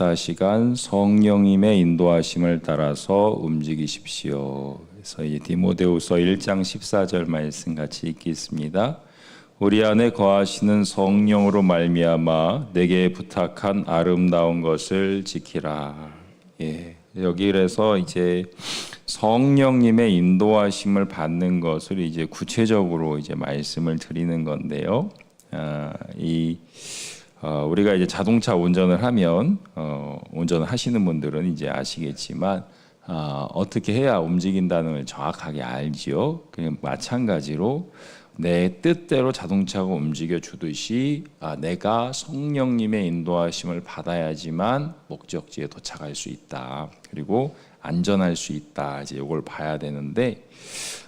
24시간 성령님의 인도하심을 따라서 움직이십시오. 그래서 이 디모데후서 1장 14절 말씀 같이 읽겠습니다. 우리 안에 거하시는 성령으로 말미암아 내게 부탁한 아름다운 것을 지키라. 예. 여기 그래서 이제 성령님의 인도하심을 받는 것을 이제 구체적으로 이제 말씀을 드리는 건데요. 아, 이 어, 우리가 이제 자동차 운전을 하면 어, 운전을 하시는 분들은 이제 아시겠지만 어, 어떻게 해야 움직인다는 걸 정확하게 알지요. 그냥 마찬가지로 내 뜻대로 자동차가 움직여 주듯이 아, 내가 성령님의 인도하심을 받아야지만 목적지에 도착할 수 있다. 그리고 안전할 수 있다. 이제 이걸 봐야 되는데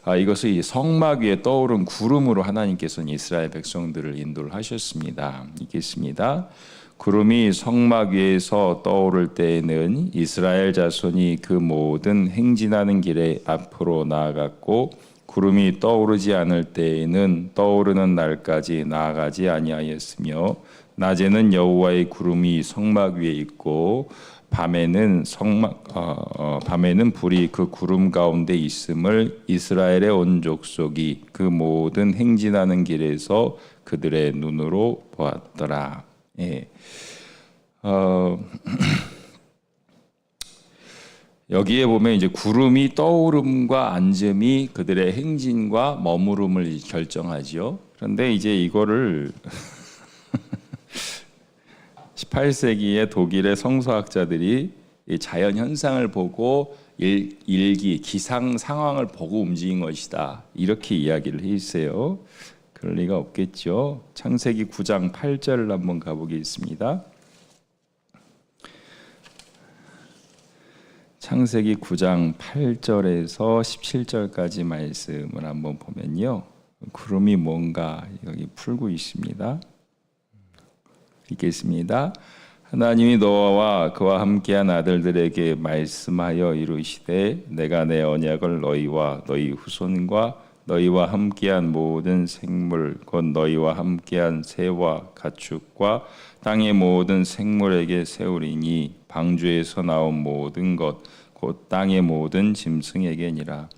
아, 이것을 이 성막 위에 떠오른 구름으로 하나님께서는 이스라엘 백성들을 인도를 하셨습니다. 읽겠습니다. 구름이 성막 위에서 떠오를 때에는 이스라엘 자손이 그 모든 행진하는 길에 앞으로 나아갔고 구름이 떠오르지 않을 때에는 떠오르는 날까지 나아가지 아니하였으며 낮에는 여호와의 구름이 성막 위에 있고 밤에는 성막 어, 어, 밤에는 불이 그 구름 가운데 있음을 이스라엘의 온 족속이 그 모든 행진하는 길에서 그들의 눈으로 보았더라. 예. 어, 여기에 보면 이제 구름이 떠오름과 앉음이 그들의 행진과 머무름을 결정하지요. 그런데 이제 이거를 18세기의 독일의 성서학자들이 자연 현상을 보고 일, 일기 기상 상황을 보고 움직인 것이다 이렇게 이야기를 했어요. 그럴 리가 없겠죠. 창세기 9장 8절을 한번 가보겠습니다. 창세기 9장 8절에서 17절까지 말씀을 한번 보면요. 구름이 뭔가 여기 풀고 있습니다. 읽겠습니다. 하나님이 노아와 그와 함께한 아들들에게 말씀하여 이르시되 내가 내 언약을 너희와 너희 후손과 너희와 함께한 모든 생물 곧 너희와 함께한 새와 가축과 땅의 모든 생물에게 세우리니 방주에서 나온 모든 것 곧 땅의 모든 짐승에게니라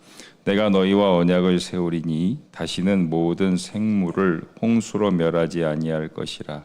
내가 너희와 언약을 세우리니 다시는 모든 생물을 홍수로 멸하지 아니할 것이라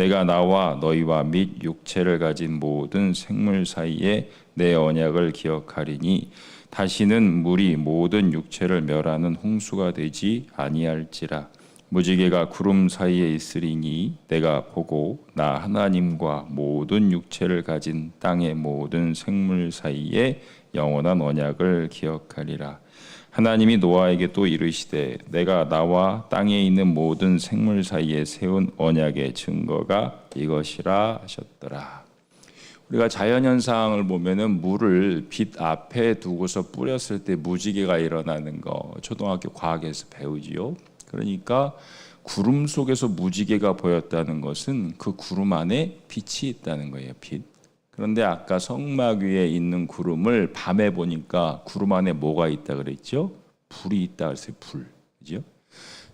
내가 나와 너희와 및 육체를 가진 모든 생물 사이에 내 언약을 기억하리니 다시는 물이 모든 육체를 멸하는 홍수가 되지 아니할지라. 무지개가 구름 사이에 있으리니 내가 보고 나 하나님과 모든 육체를 가진 땅의 모든 생물 사이에 영원한 언약을 기억하리라 하나님이 노아에게 또 이르시되 내가 나와 땅에 있는 모든 생물 사이에 세운 언약의 증거가 이것이라 하셨더라. 우리가 자연 현상을 보면은 물을 빛 앞에 두고서 뿌렸을 때 무지개가 일어나는 거 초등학교 과학에서 배우지요. 그러니까 구름 속에서 무지개가 보였다는 것은 그 구름 안에 빛이 있다는 거예요. 빛. 그런데 아까 성막 위에 있는 구름을 밤에 보니까 구름 안에 뭐가 있다 그랬죠? 불이 있다 그랬어요. 불. 그죠?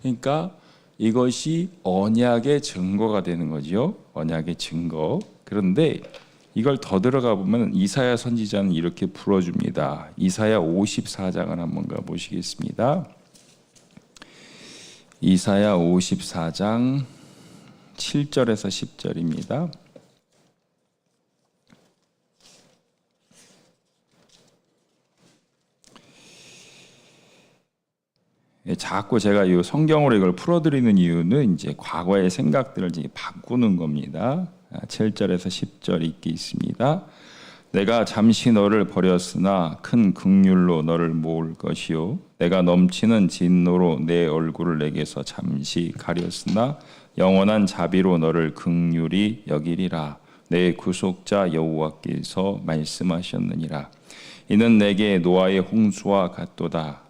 그러니까 이것이 언약의 증거가 되는 거죠. 언약의 증거. 그런데 이걸 더 들어가 보면 이사야 선지자는 이렇게 풀어줍니다. 이사야 54장을 한번 가 보시겠습니다. 이사야 54장 7절에서 10절입니다. 자꾸 제가 이 성경으로 이걸 풀어드리는 이유는 이제 과거의 생각들을 이제 바꾸는 겁니다. 7절에서 아, 10절 읽기 있습니다. 내가 잠시 너를 버렸으나 큰 극률로 너를 모을 것이요 내가 넘치는 진노로 내 얼굴을 내게서 잠시 가렸으나 영원한 자비로 너를 극률이 여기리라 내 구속자 여호와께서 말씀하셨느니라 이는 내게 노아의 홍수와 같도다.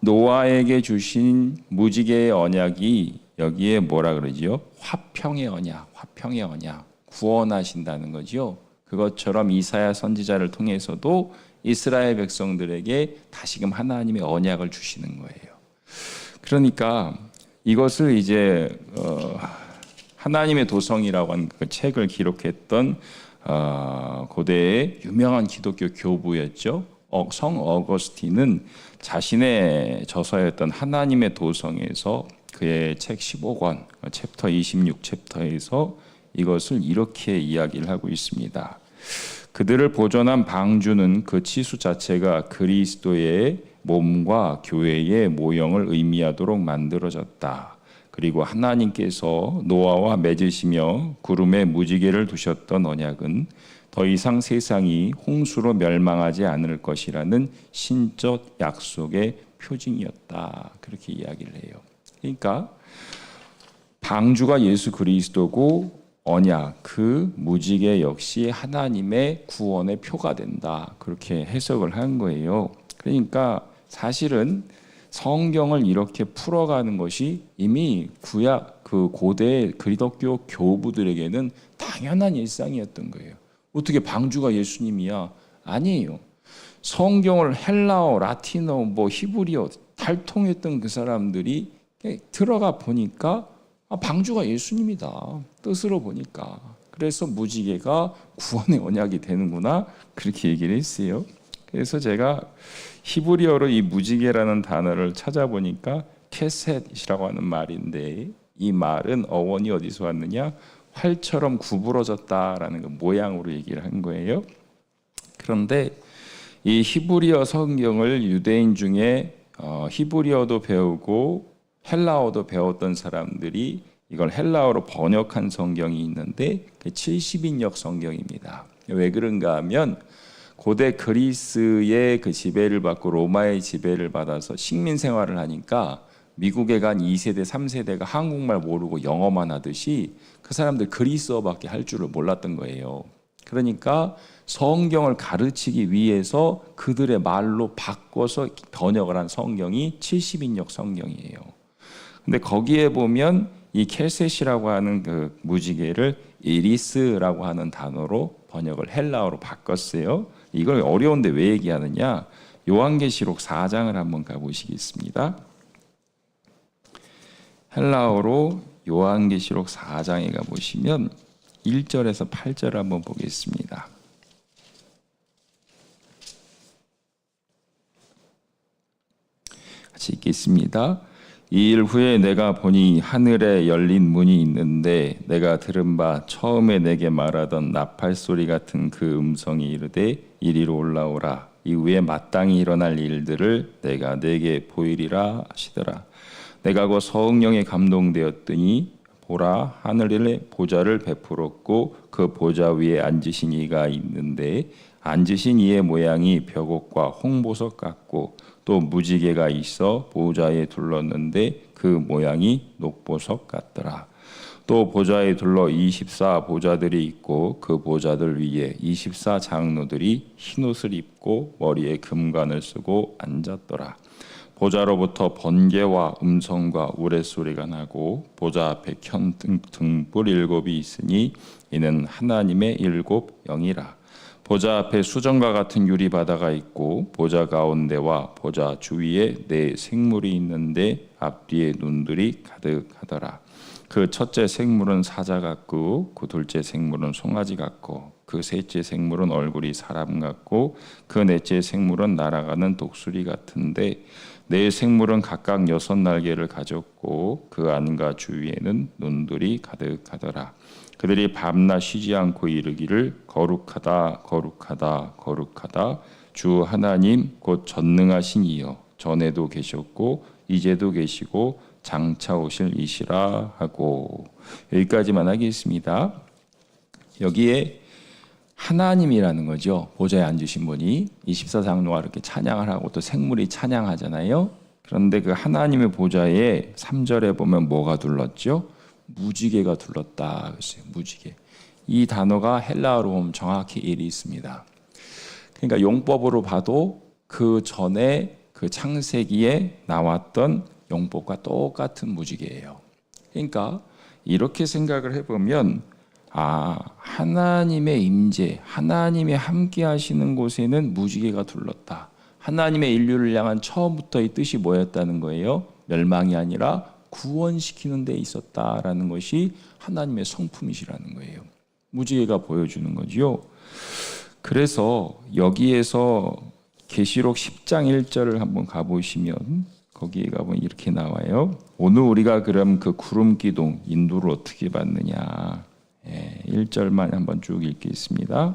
노아에게 주신 무지개의 언약이 여기에 뭐라 그러지요? 화평의 언약, 화평의 언약, 구원하신다는 거지요. 그것처럼 이사야 선지자를 통해서도 이스라엘 백성들에게 다시금 하나님의 언약을 주시는 거예요. 그러니까 이것을 이제 어, 하나님의 도성이라고 하는 그 책을 기록했던 어, 고대의 유명한 기독교 교부였죠. 어, 성 어거스틴은 자신의 저서였던 하나님의 도성에서 그의 책 15권 챕터 26 챕터에서 이것을 이렇게 이야기를 하고 있습니다. 그들을 보존한 방주는 그 치수 자체가 그리스도의 몸과 교회의 모형을 의미하도록 만들어졌다. 그리고 하나님께서 노아와 맺으시며 구름에 무지개를 두셨던 언약은 더 이상 세상이 홍수로 멸망하지 않을 것이라는 신적 약속의 표징이었다. 그렇게 이야기를 해요. 그러니까 방주가 예수 그리스도고 언약 그 무지개 역시 하나님의 구원의 표가 된다. 그렇게 해석을 한 거예요. 그러니까 사실은 성경을 이렇게 풀어가는 것이 이미 구약 그 고대 그리스도교 교부들에게는 당연한 일상이었던 거예요. 어떻게 방주가 예수님이야? 아니에요. 성경을 헬라어, 라틴어, 뭐 히브리어 탈통했던 그 사람들이 들어가 보니까 아, 방주가 예수님이다. 뜻으로 보니까. 그래서 무지개가 구원의 언약이 되는구나. 그렇게 얘기를 했어요. 그래서 제가 히브리어로 이 무지개라는 단어를 찾아보니까 캐셋이라고 하는 말인데 이 말은 어원이 어디서 왔느냐? 활처럼 구부러졌다라는 그 모양으로 얘기를 한 거예요. 그런데 이 히브리어 성경을 유대인 중에 어, 히브리어도 배우고 헬라어도 배웠던 사람들이 이걸 헬라어로 번역한 성경이 있는데 그 70인역 성경입니다. 왜 그런가 하면 고대 그리스의 그 지배를 받고 로마의 지배를 받아서 식민 생활을 하니까 미국에 간 2세대, 3세대가 한국말 모르고 영어만 하듯이 그 사람들 그리스어밖에 할 줄을 몰랐던 거예요. 그러니까 성경을 가르치기 위해서 그들의 말로 바꿔서 번역을 한 성경이 70인역 성경이에요. 근데 거기에 보면 이 켈셋이라고 하는 그 무지개를 이리스라고 하는 단어로 번역을 헬라어로 바꿨어요. 이걸 어려운데 왜 얘기하느냐? 요한계시록 4장을 한번 가보시겠습니다. 헬라어로 요한계시록 4장에 가보시면 1절에서 8절 한번 보겠습니다. 같이 읽겠습니다. 이 일 후에 내가 보니 하늘에 열린 문이 있는데 내가 들은 바 처음에 내게 말하던 나팔 소리 같은 그 음성이 이르되 이리로 올라오라 이후에 마땅히 일어날 일들을 내가 내게 보이리라 하시더라 내가 그 성령에 감동되었더니 보라 하늘에 보좌를 베풀었고 그 보좌 위에 앉으신 이가 있는데 앉으신 이의 모양이 벽옥과 홍보석 같고 또 무지개가 있어 보좌에 둘렀는데 그 모양이 녹보석 같더라. 또 보좌에 둘러 24 보좌들이 있고 그 보좌들 위에 24 장로들이 흰옷을 입고 머리에 금관을 쓰고 앉았더라. 보좌로부터 번개와 음성과 우레소리가 나고 보좌 앞에 켠 등불 일곱이 있으니 이는 하나님의 일곱 영이라. 보좌 앞에 수정과 같은 유리 바다가 있고 보좌 가운데와 보좌 주위에 네 생물이 있는데 앞뒤에 눈들이 가득하더라. 그 첫째 생물은 사자 같고 그 둘째 생물은 송아지 같고 그 셋째 생물은 얼굴이 사람 같고 그 넷째 생물은 날아가는 독수리 같은데 네 생물은 각각 여섯 날개를 가졌고 그 안과 주위에는 눈들이 가득하더라. 그들이 밤낮 쉬지 않고 이르기를 거룩하다 거룩하다 거룩하다 주 하나님 곧 전능하신 이여 전에도 계셨고 이제도 계시고 장차 오실 이시라 하고 여기까지만 하겠습니다. 여기에 하나님이라는 거죠. 보좌에 앉으신 분이 24장로가 이렇게 찬양을 하고 또 생물이 찬양하잖아요. 그런데 그 하나님의 보좌에 3절에 보면 뭐가 둘렀죠? 무지개가 둘렀다. 그랬어요. 무지개. 이 단어가 헬라어로 보면 정확히 일이 있습니다. 그러니까 용법으로 봐도 그 전에 그 창세기에 나왔던 용법과 똑같은 무지개예요. 그러니까 이렇게 생각을 해보면 아 하나님의 임재, 하나님의 함께 하시는 곳에는 무지개가 둘렀다. 하나님의 인류를 향한 처음부터의 뜻이 뭐였다는 거예요? 멸망이 아니라 구원시키는 데 있었다라는 것이 하나님의 성품이시라는 거예요. 무지개가 보여주는 거지요. 그래서 여기에서 계시록 10장 1절을 한번 가보시면 거기에 가보면 이렇게 나와요. 오늘 우리가 그럼 그 구름 기둥 인도를 어떻게 받느냐. 예, 1절만 한번 쭉 읽겠습니다.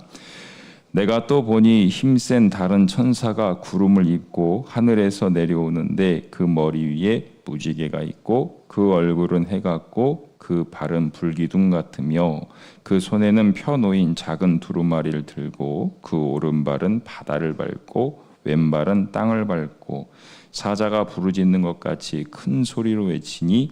내가 또 보니 힘센 다른 천사가 구름을 입고 하늘에서 내려오는데 그 머리 위에 무지개가 있고 그 얼굴은 해 같고 그 발은 불기둥 같으며 그 손에는 펴놓인 작은 두루마리를 들고 그 오른발은 바다를 밟고 왼발은 땅을 밟고 사자가 부르짖는 것 같이 큰 소리로 외치니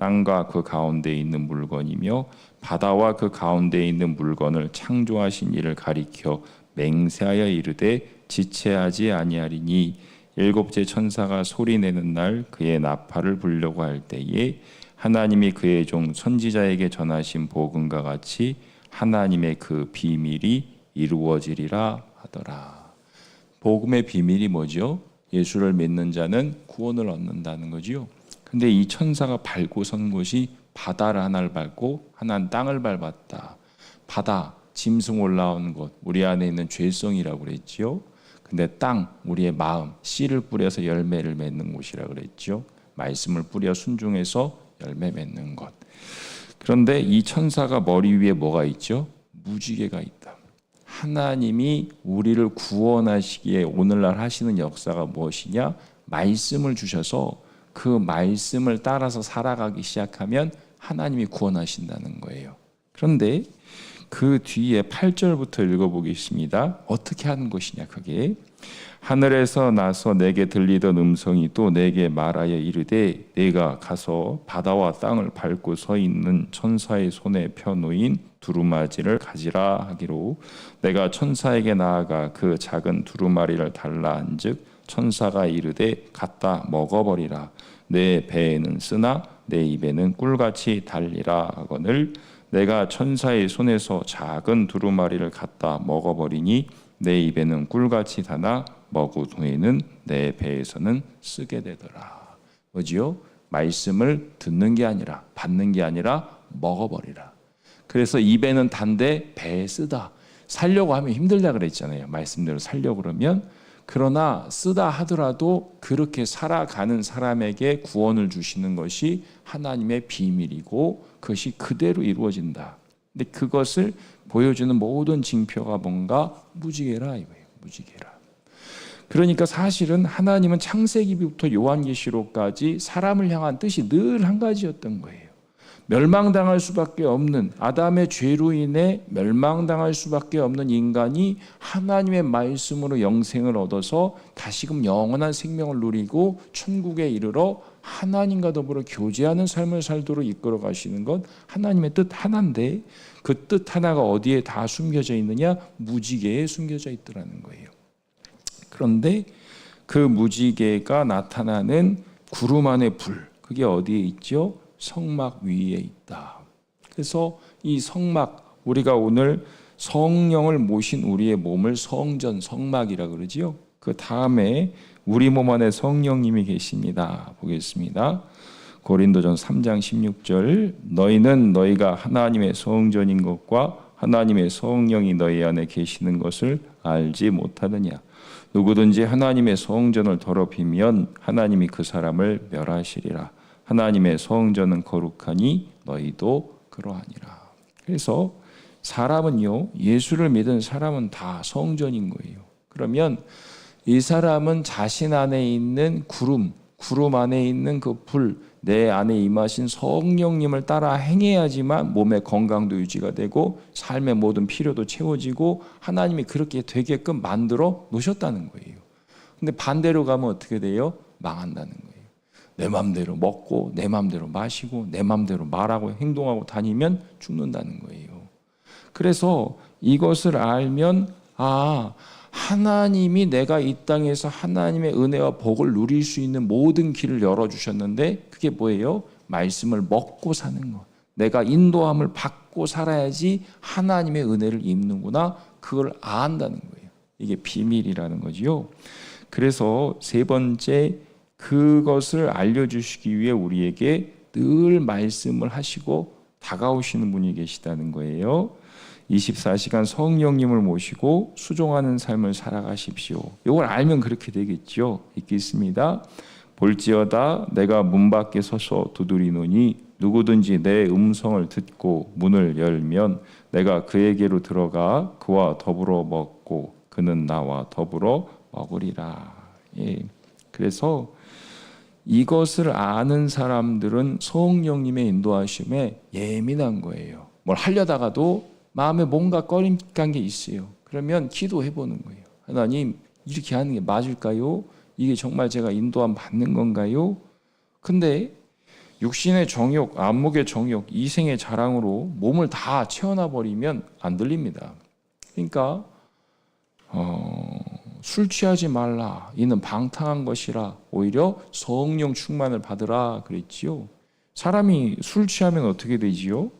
땅과 그 가운데에 있는 물건이며 바다와 그 가운데에 있는 물건을 창조하신 이를 가리켜 맹세하여 이르되 지체하지 아니하리니 일곱째 천사가 소리 내는 날 그의 나팔을 불려고 할 때에 하나님이 그의 종 선지자에게 전하신 복음과 같이 하나님의 그 비밀이 이루어지리라 하더라. 복음의 비밀이 뭐죠? 예수를 믿는 자는 구원을 얻는다는 거지요. 근데 이 천사가 밟고 선 곳이 바다를 하나를 밟고 하나는 땅을 밟았다. 바다, 짐승 올라오는 곳, 우리 안에 있는 죄성이라고 그랬지요. 근데 땅, 우리의 마음, 씨를 뿌려서 열매를 맺는 곳이라고 그랬죠. 말씀을 뿌려 순종해서 열매 맺는 것. 그런데 이 천사가 머리 위에 뭐가 있죠? 무지개가 있다. 하나님이 우리를 구원하시기에 오늘날 하시는 역사가 무엇이냐? 말씀을 주셔서 그 말씀을 따라서 살아가기 시작하면 하나님이 구원하신다는 거예요. 그런데 그 뒤에 8절부터 읽어보겠습니다. 어떻게 하는 것이냐, 그게. 하늘에서 나서 내게 들리던 음성이 또 내게 말하여 이르되 내가 가서 바다와 땅을 밟고 서 있는 천사의 손에 펴놓인 두루마지를 가지라 하기로 내가 천사에게 나아가 그 작은 두루마리를 달라 한즉 천사가 이르되 갖다 먹어버리라 내 배에는 쓰나 내 입에는 꿀같이 달리라 하거늘 내가 천사의 손에서 작은 두루마리를 갖다 먹어버리니 내 입에는 꿀같이 다나 먹은 후에는 내 배에서는 쓰게 되더라. 뭐지요? 말씀을 듣는 게 아니라 받는 게 아니라 먹어버리라. 그래서 입에는 단데 배에 쓰다. 살려고 하면 힘들다 그랬잖아요. 말씀대로 살려고 그러면 그러나 쓰다 하더라도 그렇게 살아가는 사람에게 구원을 주시는 것이 하나님의 비밀이고 그것이 그대로 이루어진다. 근데 그것을 보여주는 모든 징표가 뭔가 무지개라 이거예요. 무지개라. 그러니까 사실은 하나님은 창세기부터 요한계시록까지 사람을 향한 뜻이 늘 한 가지였던 거예요. 멸망당할 수밖에 없는 아담의 죄로 인해 멸망당할 수밖에 없는 인간이 하나님의 말씀으로 영생을 얻어서 다시금 영원한 생명을 누리고 천국에 이르러 하나님과 더불어 교제하는 삶을 살도록 이끌어 가시는 것 하나님의 뜻 하나인데 그 뜻 하나가 어디에 다 숨겨져 있느냐 무지개에 숨겨져 있더라는 거예요. 그런데 그 무지개가 나타나는 구름 안의 불 그게 어디에 있죠? 성막 위에 있다. 그래서 이 성막 우리가 오늘 성령을 모신 우리의 몸을 성전 성막이라 그러지요. 그 다음에 우리 몸 안에 성령님이 계십니다. 보겠습니다. 고린도전 3장 16절 너희는 너희가 하나님의 성전인 것과 하나님의 성령이 너희 안에 계시는 것을 알지 못하느냐 누구든지 하나님의 성전을 더럽히면 하나님이 그 사람을 멸하시리라 하나님의 성전은 거룩하니 너희도 그러하니라 그래서 사람은요 예수를 믿은 사람은 다 성전인 거예요 그러면 이 사람은 자신 안에 있는 구름 구름 안에 있는 그 불, 내 안에 임하신 성령님을 따라 행해야지만 몸의 건강도 유지가 되고 삶의 모든 필요도 채워지고 하나님이 그렇게 되게끔 만들어 놓으셨다는 거예요. 근데 반대로 가면 어떻게 돼요? 망한다는 거예요. 내 맘대로 먹고 내 맘대로 마시고 내 맘대로 말하고 행동하고 다니면 죽는다는 거예요. 그래서 이것을 알면 아 하나님이 내가 이 땅에서 하나님의 은혜와 복을 누릴 수 있는 모든 길을 열어 주셨는데 그게 뭐예요? 말씀을 먹고 사는 것. 내가 인도함을 받고 살아야지 하나님의 은혜를 입는구나. 그걸 안다는 거예요. 이게 비밀이라는 거지요. 그래서 세 번째 그것을 알려 주시기 위해 우리에게 늘 말씀을 하시고 다가오시는 분이 계시다는 거예요. 24시간 성령님을 모시고 수종하는 삶을 살아가십시오. 이걸 알면 그렇게 되겠죠. 있겠습니다. 볼지어다 내가 문 밖에 서서 두드리노니 누구든지 내 음성을 듣고 문을 열면 내가 그에게로 들어가 그와 더불어 먹고 그는 나와 더불어 먹으리라. 예. 그래서 이것을 아는 사람들은 성령님의 인도하심에 예민한 거예요. 뭘 하려다가도 마음에 뭔가 꺼림깐 게 있어요. 그러면 기도해 보는 거예요. 하나님, 이렇게 하는 게 맞을까요? 이게 정말 제가 인도함 받는 건가요? 근데 육신의 정욕, 안목의 정욕, 이생의 자랑으로 몸을 다 채워놔 버리면 안 들립니다. 그러니까 어, 술 취하지 말라. 이는 방탕한 것이라. 오히려 성령 충만을 받으라 그랬지요. 사람이 술 취하면 어떻게 되지요?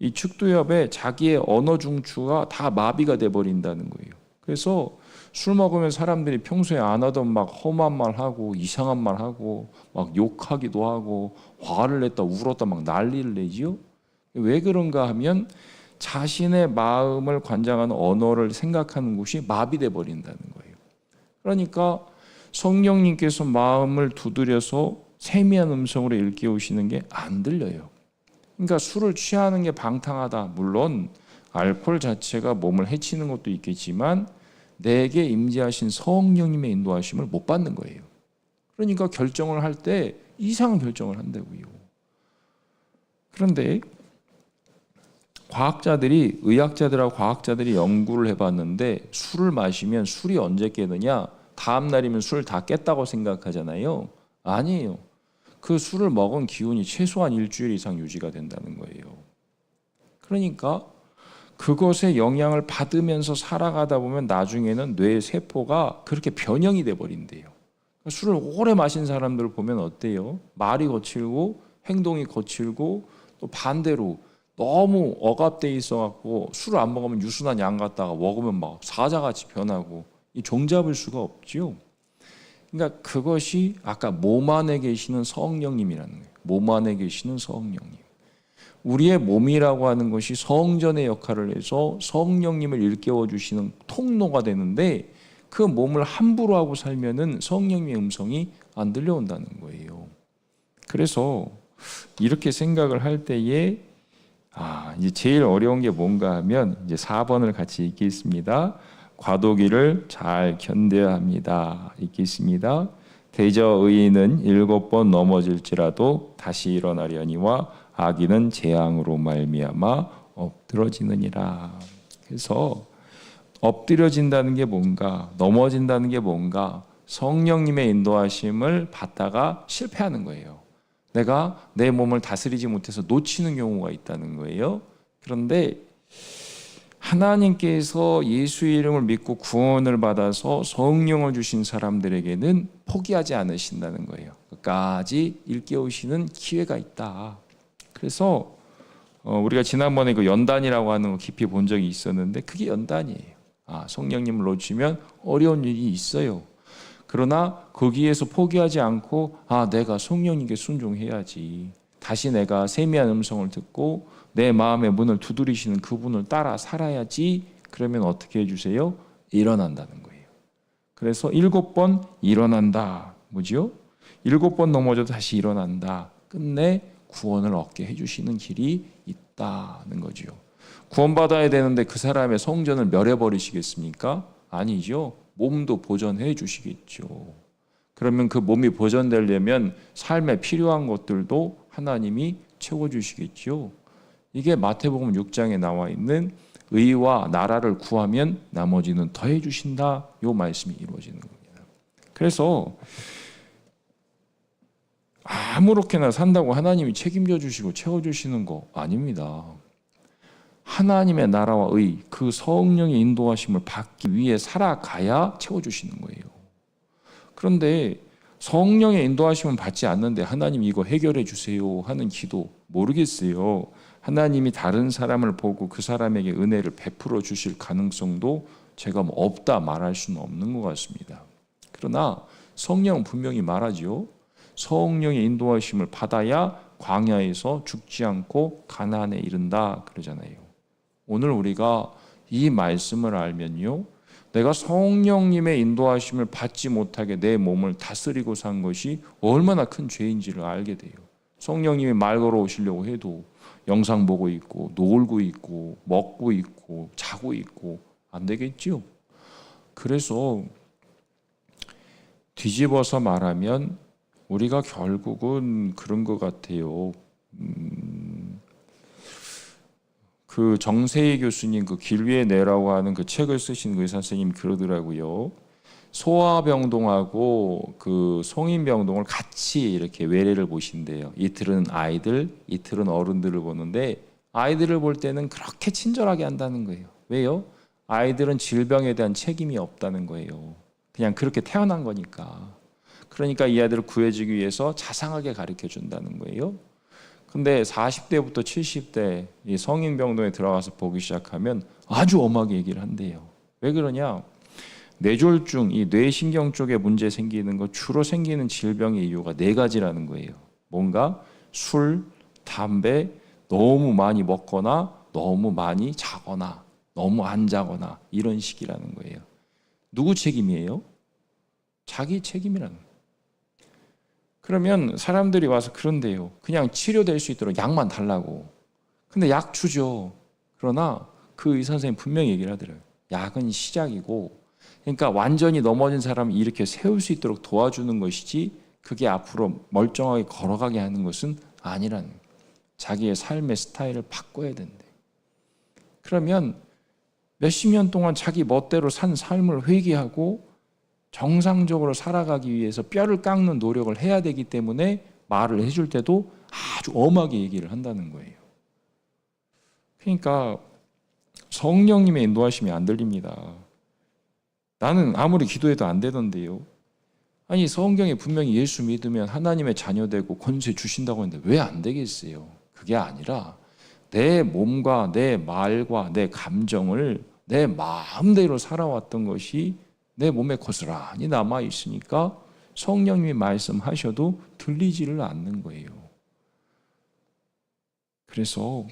이 축두엽에 자기의 언어 중추가 다 마비가 돼 버린다는 거예요. 그래서 술 먹으면 사람들이 평소에 안 하던 막 험한 말 하고 이상한 말 하고 막 욕하기도 하고 화를 냈다 울었다 막 난리를 내지요. 왜 그런가 하면 자신의 마음을 관장하는 언어를 생각하는 곳이 마비돼 버린다는 거예요. 그러니까 성령님께서 마음을 두드려서 세미한 음성으로 일깨우시는 게 안 들려요. 그러니까 술을 취하는 게 방탕하다. 물론 알코올 자체가 몸을 해치는 것도 있겠지만 내게 임재하신 성령님의 인도하심을 못 받는 거예요. 그러니까 결정을 할 때 이상한 결정을 한다고요. 그런데 과학자들이 의학자들하고 과학자들이 연구를 해봤는데 술을 마시면 술이 언제 깨느냐? 다음 날이면 술 다 깼다고 생각하잖아요. 아니에요. 그 술을 먹은 기운이 최소한 일주일 이상 유지가 된다는 거예요. 그러니까 그것의 영향을 받으면서 살아가다 보면 나중에는 뇌 세포가 그렇게 변형이 돼 버린대요. 그러니까 술을 오래 마신 사람들을 보면 어때요? 말이 거칠고 행동이 거칠고 또 반대로 너무 억압돼 있어 갖고 술을 안 먹으면 유순한 양 같다가 먹으면 막 사자같이 변하고 이 종잡을 수가 없지요. 그러니까 그것이 아까 몸 안에 계시는 성령님이라는 거예요. 몸 안에 계시는 성령님. 우리의 몸이라고 하는 것이 성전의 역할을 해서 성령님을 일깨워 주시는 통로가 되는데 그 몸을 함부로 하고 살면은 성령님의 음성이 안 들려온다는 거예요. 그래서 이렇게 생각을 할 때에 아, 이제 제일 어려운 게 뭔가 하면 이제 4번을 같이 읽겠습니다. 과도기를 잘 견뎌야 합니다. 읽겠습니다. 대저 의인은 일곱 번 넘어질지라도 다시 일어나려니와 악인은 재앙으로 말미암아 엎드러지느니라. 그래서 엎드려진다는 게 뭔가 넘어진다는 게 뭔가 성령님의 인도하심을 받다가 실패하는 거예요. 내가 내 몸을 다스리지 못해서 놓치는 경우가 있다는 거예요. 그런데 하나님께서 예수의 이름을 믿고 구원을 받아서 성령을 주신 사람들에게는 포기하지 않으신다는 거예요. 끝까지 일깨우시는 기회가 있다. 그래서 어, 우리가 지난번에 그 연단이라고 하는 거 깊이 본 적이 있었는데 그게 연단이에요. 아, 성령님을 놓치면 어려운 일이 있어요. 그러나 거기에서 포기하지 않고 아 내가 성령님께 순종해야지. 다시 내가 세미한 음성을 듣고 내 마음의 문을 두드리시는 그분을 따라 살아야지. 그러면 어떻게 해주세요? 일어난다는 거예요. 그래서 일곱 번 일어난다. 뭐지요? 일곱 번 넘어져도 다시 일어난다. 끝내 구원을 얻게 해주시는 길이 있다는 거지요. 구원받아야 되는데 그 사람의 성전을 멸해버리시겠습니까? 아니죠. 몸도 보존해 주시겠죠. 그러면 그 몸이 보존되려면 삶에 필요한 것들도 하나님이 채워 주시겠죠. 이게 마태복음 6장에 나와 있는 의와 나라를 구하면 나머지는 더해 주신다. 요 말씀이 이루어지는 겁니다. 그래서 아무렇게나 산다고 하나님이 책임져 주시고 채워 주시는 거 아닙니다. 하나님의 나라와 의, 그 성령의 인도하심을 받기 위해 살아가야 채워 주시는 거예요. 그런데 성령의 인도하심을 받지 않는데 하나님 이거 해결해 주세요 하는 기도 모르겠어요. 하나님이 다른 사람을 보고 그 사람에게 은혜를 베풀어 주실 가능성도 제가 뭐 없다 말할 수는 없는 것 같습니다. 그러나 성령은 분명히 말하지요. 성령의 인도하심을 받아야 광야에서 죽지 않고 가나안에 이른다 그러잖아요. 오늘 우리가 이 말씀을 알면요. 내가 성령님의 인도하심을 받지 못하게 내 몸을 다스리고 산 것이 얼마나 큰 죄인지를 알게 돼요. 성령님이 말 걸어 오시려고 해도 영상 보고 있고 놀고 있고 먹고 있고 자고 있고 안 되겠지요. 그래서 뒤집어서 말하면 우리가 결국은 그런 것 같아요. 음, 그 정세희 교수님 그 길 위에 내라고 하는 그 책을 쓰신 그 의사 선생님 그러더라고요. 소아병동하고 그 성인병동을 같이 이렇게 외래를 보신대요. 이틀은 아이들, 이틀은 어른들을 보는데 아이들을 볼 때는 그렇게 친절하게 한다는 거예요. 왜요? 아이들은 질병에 대한 책임이 없다는 거예요. 그냥 그렇게 태어난 거니까. 그러니까 이 아이들을 구해주기 위해서 자상하게 가르쳐 준다는 거예요. 근데 40대부터 70대 이 성인 병동에 들어가서 보기 시작하면 아주 엄하게 얘기를 한대요. 왜 그러냐? 뇌졸중, 이 뇌신경 쪽에 문제 생기는 거 주로 생기는 질병의 이유가 네 가지라는 거예요. 뭔가 술, 담배 너무 많이 먹거나 너무 많이 자거나 너무 안 자거나 이런 식이라는 거예요. 누구 책임이에요? 자기 책임이라는 거예요. 그러면 사람들이 와서 그런데요. 그냥 치료될 수 있도록 약만 달라고. 근데 약 주죠. 그러나 그 의사 선생님 분명히 얘기를 하더라고요. 약은 시작이고 그러니까 완전히 넘어진 사람을 이렇게 세울 수 있도록 도와주는 것이지 그게 앞으로 멀쩡하게 걸어가게 하는 것은 아니라는. 자기의 삶의 스타일을 바꿔야 된대. 그러면 몇십 년 동안 자기 멋대로 산 삶을 회개하고 정상적으로 살아가기 위해서 뼈를 깎는 노력을 해야 되기 때문에 말을 해줄 때도 아주 엄하게 얘기를 한다는 거예요. 그러니까 성령님의 인도하심이 안 들립니다. 나는 아무리 기도해도 안 되던데요. 아니 성경에 분명히 예수 믿으면 하나님의 자녀 되고 권세 주신다고 했는데 왜 안 되겠어요? 그게 아니라 내 몸과 내 말과 내 감정을 내 마음대로 살아왔던 것이 내 몸에 고스란히 남아 있으니까 성령님이 말씀하셔도 들리지를 않는 거예요. 그래서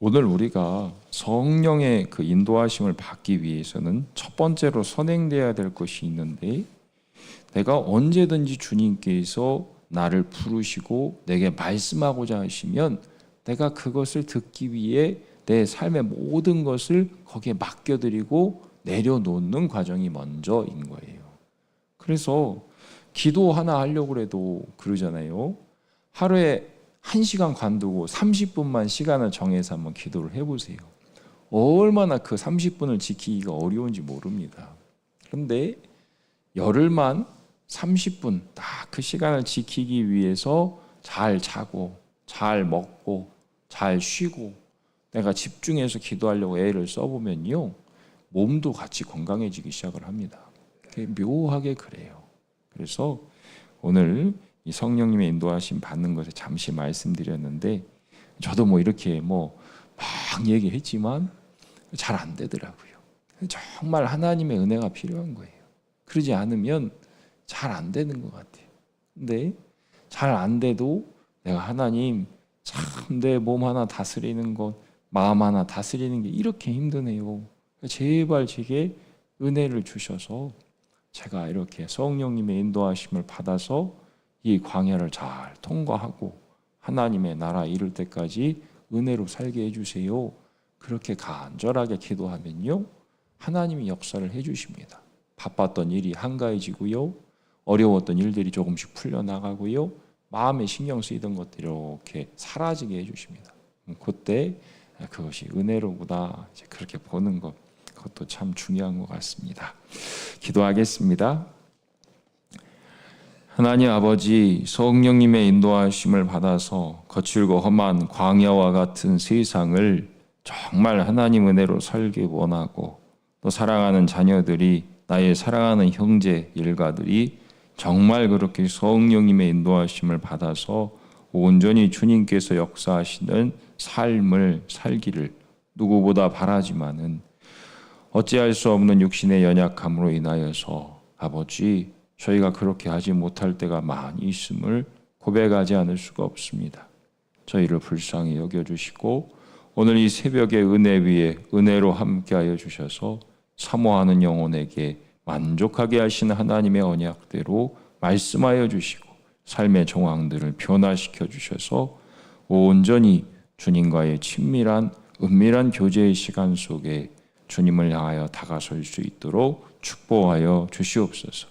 오늘 우리가 성령의 그 인도하심을 받기 위해서는 첫 번째로 선행돼야 될 것이 있는데 내가 언제든지 주님께서 나를 부르시고 내게 말씀하고자 하시면 내가 그것을 듣기 위해 내 삶의 모든 것을 거기에 맡겨드리고 내려놓는 과정이 먼저인 거예요. 그래서 기도 하나 하려고 해도 그러잖아요. 하루에 1시간 관두고 30분만 시간을 정해서 한번 기도를 해보세요. 얼마나 그 30분을 지키기가 어려운지 모릅니다. 그런데 열흘만 30분 딱 그 시간을 지키기 위해서 잘 자고 잘 먹고 잘 쉬고 내가 집중해서 기도하려고 애를 써보면요 몸도 같이 건강해지기 시작을 합니다. 묘하게 그래요. 그래서 오늘 이 성령님의 인도하심 받는 것에 잠시 말씀드렸는데 저도 뭐 이렇게 뭐 막 얘기했지만 잘 안 되더라고요. 정말 하나님의 은혜가 필요한 거예요. 그러지 않으면 잘 안 되는 것 같아요. 근데 잘 안 돼도 내가 하나님 참 내 몸 하나 다스리는 것, 마음 하나 다스리는 게 이렇게 힘드네요. 제발 제게 은혜를 주셔서 제가 이렇게 성령님의 인도하심을 받아서 이 광야를 잘 통과하고 하나님의 나라 이룰 때까지 은혜로 살게 해주세요. 그렇게 간절하게 기도하면요. 하나님이 역사를 해주십니다. 바빴던 일이 한가해지고요. 어려웠던 일들이 조금씩 풀려나가고요. 마음에 신경 쓰이던 것들이 이렇게 사라지게 해주십니다. 음, 그때 그것이 은혜로구나 이제 그렇게 보는 것 그것도 참 중요한 것 같습니다. 기도하겠습니다. 하나님 아버지 성령님의 인도하심을 받아서 거칠고 험한 광야와 같은 세상을 정말 하나님 은혜로 살기 원하고 또 사랑하는 자녀들이 나의 사랑하는 형제 일가들이 정말 그렇게 성령님의 인도하심을 받아서 온전히 주님께서 역사하시는 삶을 살기를 누구보다 바라지만은 어찌할 수 없는 육신의 연약함으로 인하여서 아버지 저희가 그렇게 하지 못할 때가 많이 있음을 고백하지 않을 수가 없습니다. 저희를 불쌍히 여겨 주시고 오늘 이 새벽의 은혜 위에 은혜로 함께하여 주셔서 사모하는 영혼에게 만족하게 하시는 하나님의 언약대로 말씀하여 주시고 삶의 정황들을 변화시켜 주셔서 온전히 주님과의 친밀한 은밀한 교제의 시간 속에 주님을 향하여 다가설 수 있도록 축복하여 주시옵소서.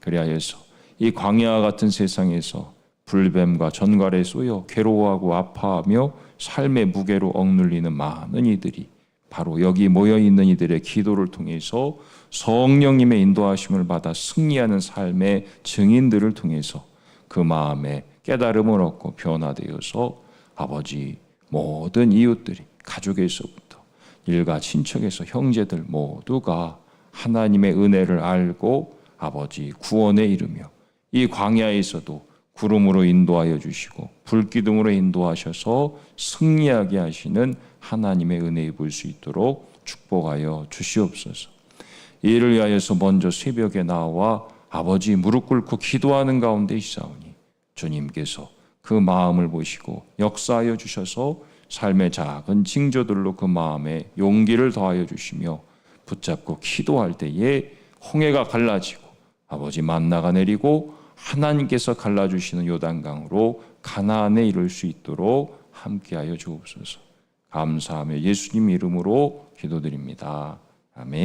그리하여서 이 광야와 같은 세상에서 불뱀과 전갈에 쏘여 괴로워하고 아파하며 삶의 무게로 억눌리는 많은 이들이 바로 여기 모여 있는 이들의 기도를 통해서 성령님의 인도하심을 받아 승리하는 삶의 증인들을 통해서 그 마음에 깨달음을 얻고 변화되어서 아버지 모든 이웃들이 가족에서부터 일가 친척에서 형제들 모두가 하나님의 은혜를 알고 아버지 구원에 이르며 이 광야에서도 구름으로 인도하여 주시고 불기둥으로 인도하셔서 승리하게 하시는 하나님의 은혜 입을 수 있도록 축복하여 주시옵소서. 이를 위하여서 먼저 새벽에 나와 아버지 무릎 꿇고 기도하는 가운데 있사오니 주님께서 그 마음을 보시고 역사하여 주셔서 삶의 작은 징조들로 그 마음에 용기를 더하여 주시며 붙잡고 기도할 때에 홍해가 갈라지고 아버지 만나가 내리고 하나님께서 갈라주시는 요단강으로 가나안에 이를 수 있도록 함께하여 주옵소서. 감사하며 예수님 이름으로 기도드립니다. 아멘.